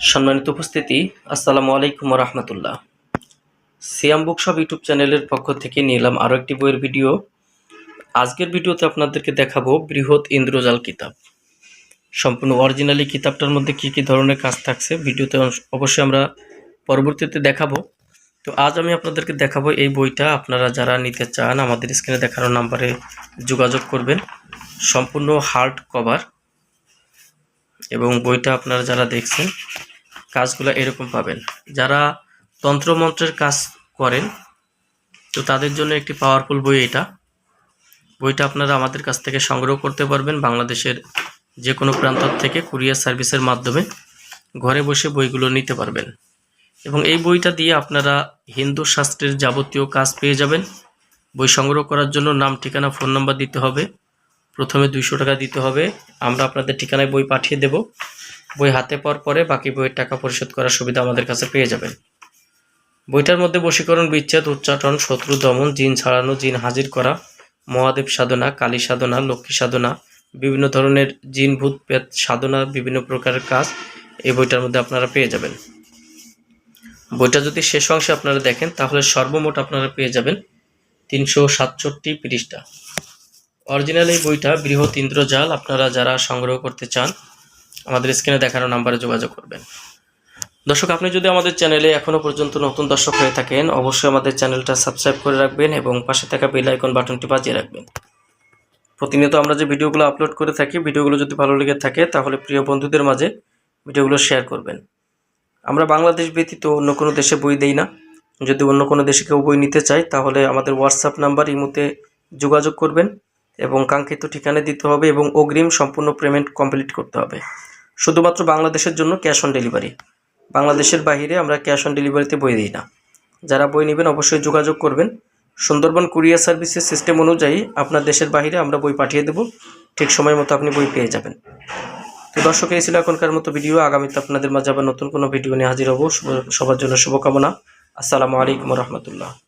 সম্মানিত উপস্থিতি, আসসালামু আলাইকুম রহমতুল্লাহ সিয়াম বুকশপ ইউটিউব চ্যানেলের পক্ষ থেকে নিলাম আরও একটি বইয়ের ভিডিও। আজকের ভিডিওতে আপনাদেরকে দেখাবো বৃহৎ ইন্দ্রজাল কিতাব। সম্পূর্ণ অরিজিনালি কিতাবটার মধ্যে কী কী ধরনের কাজ থাকছে ভিডিওতে অবশ্যই আমরা পরবর্তীতে দেখাবো। তো আজ আমি আপনাদেরকে দেখাবো এই বইটা। আপনারা যারা নিতে চান, আমাদের স্ক্রিনে দেখানো নাম্বারে যোগাযোগ করবেন। সম্পূর্ণ হার্ড কভার এবং বইটা আপনারা যারা দেখছেন কাজগুলো এরকম পাবেন। যারা তন্ত্রমন্ত্রের কাজ করেন, তো তাদের জন্য একটি পাওয়ারফুল বই এটা। বইটা আপনারা আমাদের কাছ থেকে সংগ্রহ করতে পারবেন বাংলাদেশের যে কোনো প্রান্ত থেকে কুরিয়ার সার্ভিসের মাধ্যমে। ঘরে বসে বইগুলো নিতে পারবেন। এবং এই বইটা দিয়ে আপনারা হিন্দু শাস্ত্রের যাবতীয় কাজ পেয়ে যাবেন। বই সংগ্রহ করার জন্য নাম, ঠিকানা, ফোন নাম্বার দিতে হবে। প্রথমে দুইশো টাকা দিতে হবে। আমরা আপনাদের ঠিকানায় বই পাঠিয়ে দেব। বই হাতে পাওয়ার পরে বাকি বইয়ের টাকা পরিশোধ করার সুবিধা আমাদের কাছে পেয়ে যাবেন। বইটার মধ্যে বশীকরণ, বিচ্ছেদ, উচ্চাটন, শত্রু দমন, জিন ছাড়ানো, জিন হাজির করা, মহাদেব সাধনা, কালী সাধনা, লক্ষ্মী সাধনা, বিভিন্ন ধরনের জিন, ভূত পেত সাধনা, বিভিন্ন প্রকারের কাজ এই বইটার মধ্যে আপনারা পেয়ে যাবেন। বইটা যদি শেষ অংশে আপনারা দেখেন, তাহলে সর্বমোট আপনারা পেয়ে যাবেন তিনশো সাতষট্টি পৃষ্ঠা। অরিজিনাল এই বইটা বৃহৎ ইন্দ্রজাল, আপনারা যারা সংগ্রহ করতে চান আমাদের স্ক্রিনে দেখানো নাম্বারে যোগাযোগ করবেন। দর্শক, আপনি যদি আমাদের চ্যানেলে এখনও পর্যন্ত নতুন দর্শক হয়ে থাকেন, অবশ্যই আমাদের চ্যানেলটা সাবস্ক্রাইব করে রাখবেন এবং পাশে থাকা বেল আইকন বাটনটি বাজিয়ে রাখবেন। প্রতিনিয়ত আমরা যে ভিডিওগুলো আপলোড করে থাকি, ভিডিওগুলো যদি ভালো লেগে থাকে, তাহলে প্রিয় বন্ধুদের মাঝে ভিডিওগুলো শেয়ার করবেন। আমরা বাংলাদেশ ব্যতীত অন্য কোনো দেশে বই দেই না। যদি অন্য কোনো দেশে কেউ বই নিতে চায়, তাহলে আমাদের হোয়াটসঅ্যাপ নাম্বার ইমুতে যোগাযোগ করবেন এবং কাঙ্ক্ষিত ঠিকানা দিতে হবে এবং অগ্রিম সম্পূর্ণ পেমেন্ট কমপ্লিট করতে হবে। শুধুমাত্র বাংলাদেশের জন্য ক্যাশ অন ডেলিভারি। বাংলাদেশের বাইরে আমরা ক্যাশ অন ডেলিভারিতে বই দিই না। যারা বই নেবেন অবশ্যই যোগাযোগ করবেন। সুন্দরবন কুরিয়ার সার্ভিসের সিস্টেম অনুযায়ী আপনার দেশের বাইরে আমরা বই পাঠিয়ে দেব। ঠিক সময় মতো আপনি বই পেয়ে যাবেন। তো দর্শক, এই ছিল এখনকার মতো ভিডিও। আগামীতে আপনাদের মাঝে আবার নতুন কোনো ভিডিও নিয়ে হাজির হব। সবার জন্য শুভকামনা। আসসালামু আলাইকুম রহমতুল্লাহ।